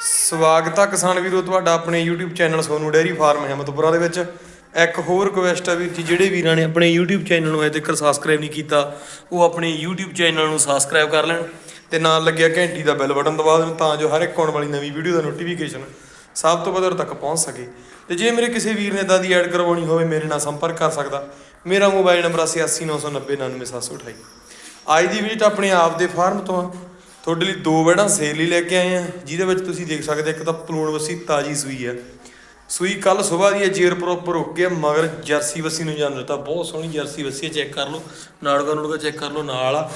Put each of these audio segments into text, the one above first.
ਸਵਾਗਤ ਆ ਕਿਸਾਨ ਵੀਰੋ ਤੁਹਾਡਾ ਆਪਣੇ YouTube channel Sonu dairy farm Himmatpura ਦੇ ਵਿੱਚ। ਇੱਕ ਹੋਰ ਰਿਕੁਐਸਟ ਆ ਵੀ ਜੀ ਜਿਹੜੇ ਵੀਰਾਂ ਨੇ ਆਪਣੇ YouTube ਚੈਨਲ ਨੂੰ ਅਜੇ ਤੱਕ ਸਬਸਕ੍ਰਾਈਬ ਨਹੀਂ ਕੀਤਾ, ਉਹ ਆਪਣੇ YouTube ਚੈਨਲ ਨੂੰ ਸਬਸਕ੍ਰਾਈਬ ਕਰ ਲੈਣ ਤੇ ਨਾਲ ਲੱਗਿਆ ਘੰਟੀ ਦਾ ਬੈਲ ਬਟਨ ਦਬਾ ਦੇਣ ਤਾਂ ਜੋ ਹਰ ਇੱਕ ਆਉਣ ਵਾਲੀ ਨਵੀਂ ਵੀਡੀਓ ਦਾ ਨੋਟੀਫਿਕੇਸ਼ਨ ਸਭ ਤੋਂ ਪਹਿਲਾਂ ਤੱਕ ਪਹੁੰਚ ਸਕੇ। ਤੇ ਜੇ ਮੇਰੇ ਕਿਸੇ ਵੀਰ ਨੇ ਇਦਾਂ ਦੀ ਐਡ ਕਰਵਾਉਣੀ ਹੋਵੇ, ਮੇਰੇ ਨਾਲ ਸੰਪਰਕ ਕਰ ਸਕਦਾ। ਮੇਰਾ ਮੋਬਾਈਲ ਨੰਬਰ 8899090928 ਅੱਜ ਦੀ ਵੀਡੀਓ ਆਪਣੇ ਆਪ ਦੇ ਫਾਰਮ ਤੋਂ ਆ। ਤੁਹਾਡੇ ਲਈ ਦੋ ਬੈੜਾਂ ਸੇਲ ਲਈ ਲੈ ਕੇ ਆਏ ਆ, ਜਿਹਦੇ ਵਿੱਚ ਤੁਸੀਂ ਦੇਖ ਸਕਦੇ ਇੱਕ ਤਾਂ ਪਲੂਣ ਵਸੀ ਤਾਜੀ ਸੂਈ ਆ। ਸੂਈ ਕੱਲ ਸਵੇਰ ਦੀ ਹੈ ਜੇਰ ਪ੍ਰੋਪਰ ਹੋ ਗਿਆ ਮਗਰ ਜਰਸੀ ਵਸੀ ਨੂੰ ਜਾਣ ਦਿੱਤਾ। ਬਹੁਤ ਸੋਹਣੀ ਜਰਸੀ ਵਸੀ ਚੈੱਕ ਕਰ ਲਓ। ਨਾੜਗਾ ਨੂੜਗਾ ਚੈੱਕ ਕਰ ਲਓ, ਨਾਲ ਆ।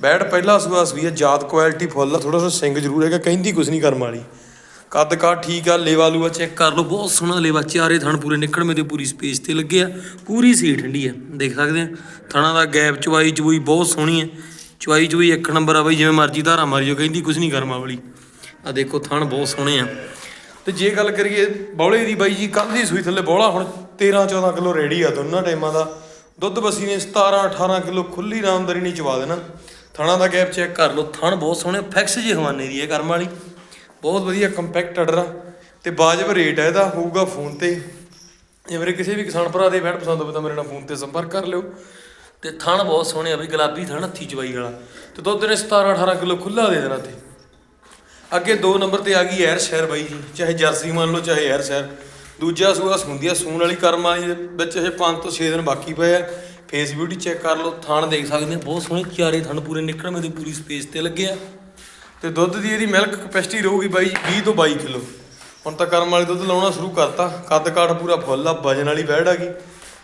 ਬੈਡ ਪਹਿਲਾ ਸੂਆ ਸੂਈ ਆ, ਜਾਤ ਕੁਆਲਿਟੀ ਫੁੱਲ ਆ ਥੋੜਾ ਜਿਹਾ ਸਿੰਗ ਜ਼ਰੂਰ ਹੈਗਾ, ਕਹਿੰਦੀ ਕੁਝ ਨਹੀਂ ਕਰਮ ਵਾਲੀ। ਕੱਦ ਕਾ ਠੀਕ ਆ, ਲੇਵਾ ਲੂਆ ਚੈੱਕ ਕਰ ਲਓ, ਬਹੁਤ ਸੋਹਣਾ ਲੇਵਾ, ਚਾਰੇ ਥਣ ਪੂਰੇ ਨਿਕਲਵੇਂ ਤੇ ਪੂਰੀ ਸਪੇਸ ਤੇ ਲੱਗੇ ਆ। ਪੂਰੀ ਸੀ ਠੰਡੀ ਆ, ਦੇਖ ਸਕਦੇ ਆ। ਥਣਾ ਦਾ ਗੈਪ ਚਵਾਈ ਚਵੂਈ ਬਹੁਤ ਸੋਹਣੀ ਹੈ ਚਵਾਈ ਚੁਈ ਇੱਕ ਨੰਬਰ ਆ ਬਈ, ਜਿਵੇਂ ਮਰਜ਼ੀ ਧਾਰਾ ਮਾਰੀ ਜੋ ਕਹਿੰਦੀ ਕੁਝ ਨਹੀਂ ਕਰਮਾ ਵਾਲੀ। ਆ ਦੇਖੋ, ਥਣ ਬਹੁਤ ਸੋਹਣੇ ਆ। ਤੇ ਜੇ ਗੱਲ ਕਰੀਏ ਬੌਲੇ ਦੀ ਬਾਈ ਜੀ ਕੱਲ ਦੀ ਸੂਈ ਥੱਲੇ ਬੌਲਾ ਹੁਣ 13 14 ਕਿਲੋ ਰੈਡੀ ਆ ਦੋਨਾਂ ਟਾਈਮਾਂ ਦਾ। ਦੁੱਧ ਬਸੀ ਨੇ 17 18 ਕਿਲੋ ਖੁੱਲੀ ਰਾਮਦਾਰੀ ਨਹੀਂ ਚਵਾ ਦੇਣਾ। ਥਾਣਾ ਦਾ ਗੈਪ ਚੈੱਕ ਕਰ ਲਓ, ਥਣ ਬਹੁਤ ਸੋਹਣੇ, ਫਿਕਸ ਜੇ ਹਵਾਨੇ ਦੀ ਹੈ ਕਰਮ ਵਾਲੀ। ਬਹੁਤ ਵਧੀਆ ਕੰਪੈਕਟ ਆਰਡਰ ਆ। ਤੇ ਵਾਜਬ ਰੇਟ ਹੈ ਇਹਦਾ, ਹੋਊਗਾ ਫੋਨ ਤੇ। ਜੇ ਮੇਰੇ ਕਿਸੇ ਵੀ ਕਿਸਾਨ ਭਰਾ ਦੇ ਬੈਠ ਪਸੰਦ ਹੋਵੇ ਤਾਂ ਮੇਰੇ ਨਾਲ ਫੋਨ ਤੇ ਸੰਪਰਕ ਕਰ ਲਿਓ। ਤੇ ਥਣ ਬਹੁਤ ਸੋਹਣੇ ਆ ਬਈ ਗੁਲਾਬੀ ਥਣ ਹੱਥੀ ਚਵਾਈ ਵਾਲਾ। ਤੇ ਦੁੱਧ ਨੇ 17 18 ਕਿਲੋ ਖੁੱਲਾ ਦੇ ਦੇਣਾ ਤੇ ਅੱਗੇ 2 ਨੰਬਰ ਤੇ ਆ ਗਈ ਐਰ ਸ਼ਹਿਰ ਬਾਈ ਜੀ, ਚਾਹੇ ਜਰਸੀ ਮੰਨ ਲਓ, ਚਾਹੇ ਐਰ ਸ਼ਹਿਰ। ਦੂਜਾ ਸੂਆ ਹੁੰਦੀ ਆ, ਸੂਣ ਵਾਲੀ ਕਰਮ ਵਾਲੀ ਦੇ ਵਿੱਚ ਇਹ 5 ਤੋਂ 6 ਦਿਨ ਬਾਕੀ ਪਏ ਆ। ਫੇਸ ਬਿਊਟੀ ਚੈੱਕ ਕਰ ਲਓ, ਥਣ ਦੇਖ ਸਕਦੇ ਆ, ਬਹੁਤ ਸੋਹਣੇ ਚਾਰੇ ਥਣ ਪੂਰੇ ਨਿਕਲਣ ਦੇ ਪੂਰੀ ਸਪੇਸ ਤੇ ਲੱਗੇ ਆ। ਤੇ ਦੁੱਧ ਦੀ ਇਹਦੀ ਮਿਲਕ ਕਪੈਸਿਟੀ ਰਹੂਗੀ ਬਾਈ 20 ਤੋਂ 22 ਕਿਲੋ। ਹੁਣ ਤਾਂ ਕਰਮ ਵਾਲੀ ਦੁੱਧ ਲਾਉਣਾ ਸ਼ੁਰੂ ਕਰਤਾ, ਕੱਦ ਕਾਠ ਪੂਰਾ ਫੁੱਲ ਆ, ਵਜਨ ਵਾਲੀ ਬੈੜ ਆ ਗਈ।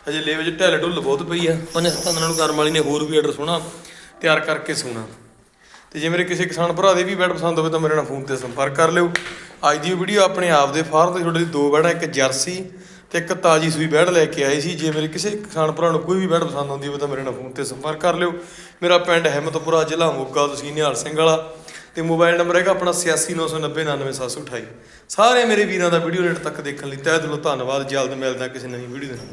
ਅਜੇ ਲੇਵੇ 'ਚ ਢਿੱਲ ਢੁੱਲ ਬਹੁਤ ਪਈ ਆ। ਪੰਜ ਸੱਤਾਂ ਦਿਨਾਂ ਨੂੰ ਕਰਮ ਵਾਲੀ ਨੇ ਹੋਰ ਵੀ ਆਰਡਰ ਸੋਹਣਾ ਤਿਆਰ ਕਰਕੇ ਸੋਣਾ ਤੇ ਜੇ ਮੇਰੇ ਕਿਸੇ ਕਿਸਾਨ ਭਰਾ ਦੇ ਵੀ ਬੈਡ ਪਸੰਦ ਹੋਵੇ ਤਾਂ ਮੇਰੇ ਨਾਲ ਫੋਨ ਤੇ ਸੰਪਰਕ ਕਰ ਲਿਓ। ਅੱਜ ਦੀ ਵੀਡੀਓ ਆਪਣੇ ਆਪ ਦੇ ਫਾਰਮ ਤੇ ਤੁਹਾਡੇ ਲਈ ਦੋ ਬੈੜਾਂ ਇੱਕ ਜਰਸੀ ਤੇ ਇੱਕ ਤਾਜੀ ਸੂਈ ਬੈਡ ਲੈ ਕੇ ਆਏ ਸੀ। ਜੇ ਮੇਰੇ ਕਿਸੇ ਕਿਸਾਨ ਭਰਾ ਨੂੰ ਕੋਈ ਵੀ ਬੈਡ ਪਸੰਦ ਆਉਂਦੀ ਹੋਵੇ ਤਾਂ ਮੇਰੇ ਨਾਲ ਫੋਨ ਤੇ ਸੰਪਰਕ ਕਰ ਲਿਓ। ਮੇਰਾ ਪਿੰਡ ਹਿੰਮਤਪੁਰਾ ਜ਼ਿਲ੍ਹਾ ਮੋਗਾ, ਤੁਸੀਂ ਨਿਹਾਲ ਸਿੰਘ ਵਾਲਾ। ਤੇ ਮੋਬਾਈਲ ਨੰਬਰ ਹੈਗਾ ਆਪਣਾ 8699099728 ਸਾਰੇ ਮੇਰੇ ਵੀਰਾਂ ਦਾ ਵੀਡੀਓ ਰੇਟ ਤੱਕ ਦੇਖਣ ਲਈ ਤਹਿ ਦਿਲੋਂ ਧੰਨਵਾਦ। ਜਲਦ ਮਿਲਦਾ ਕਿਸੇ ਨਵੀਂ ਵੀਡੀਓ ਦੇ ਨਾਲ।